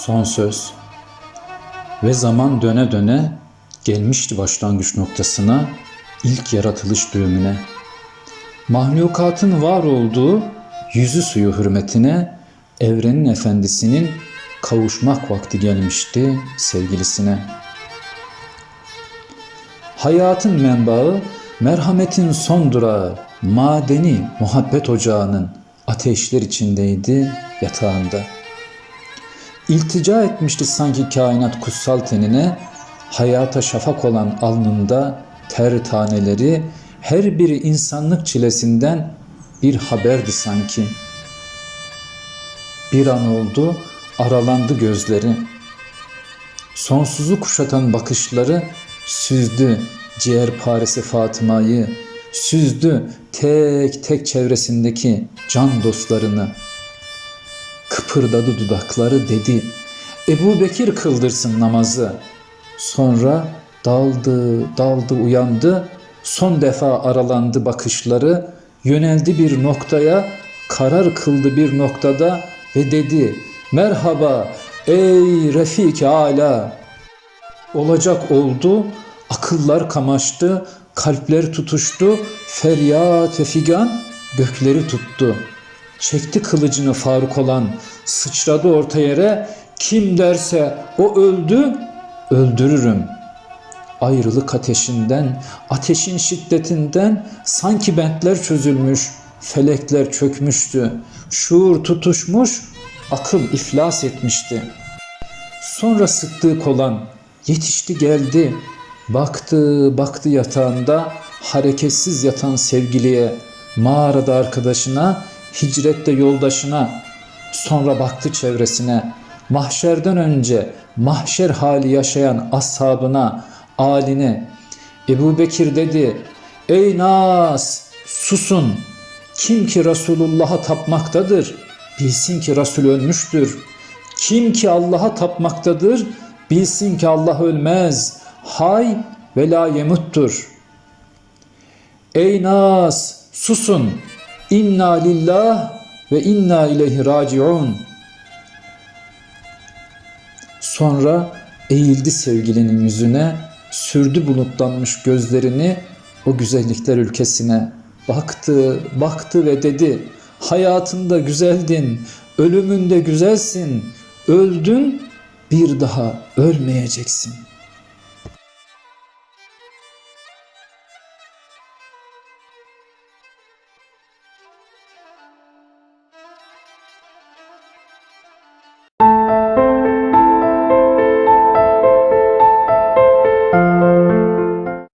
Son söz. Ve zaman döne döne gelmişti başlangıç noktasına, ilk yaratılış düğümüne. Mahlukatın var olduğu yüzü suyu hürmetine, evrenin efendisinin kavuşmak vakti gelmişti sevgilisine. Hayatın menbaı, merhametin son durağı, madeni muhabbet ocağının ateşler içindeydi yatağında. İltica etmişti sanki kainat kutsal tenine, hayata şafak olan alnında ter taneleri, her biri insanlık çilesinden bir haberdi sanki. Bir an oldu, aralandı gözleri. Sonsuzu kuşatan bakışları süzdü ciğer paresi Fatıma'yı, süzdü tek tek çevresindeki can dostlarını. Kıpırdadı dudakları dedi, Ebu Bekir kıldırsın namazı. Sonra daldı, daldı uyandı, son defa aralandı bakışları, yöneldi bir noktaya, karar kıldı bir noktada ve dedi, Merhaba ey Refik Ala. Olacak oldu, akıllar kamaştı, kalpler tutuştu, feryat ve figan gökleri tuttu. Çekti kılıcını Faruk olan, sıçradı orta yere, kim derse o öldü, öldürürüm. Ayrılık ateşinden, ateşin şiddetinden sanki bentler çözülmüş, felekler çökmüştü. Şuur tutuşmuş, akıl iflas etmişti. Sonra sıktığı kolan yetişti geldi. Baktı baktı yatağında hareketsiz yatan sevgiliye, mağarada arkadaşına, hicrette yoldaşına. Sonra baktı çevresine. Mahşerden önce mahşer hali yaşayan ashabına, aline. Ebu Bekir dedi, Ey Nas susun. Kim ki Resulullah'a tapmaktadır, bilsin ki Resul ölmüştür. Kim ki Allah'a tapmaktadır, bilsin ki Allah ölmez. Hay ve la yemuttur. Ey Nas susun. İnna lillah ve inna ileyhi raciun. Sonra eğildi sevgilinin yüzüne, sürdü bulutlanmış gözlerini o güzellikler ülkesine. Baktı, baktı ve dedi, hayatında güzeldin, ölümünde güzelsin, öldün, bir daha ölmeyeceksin.''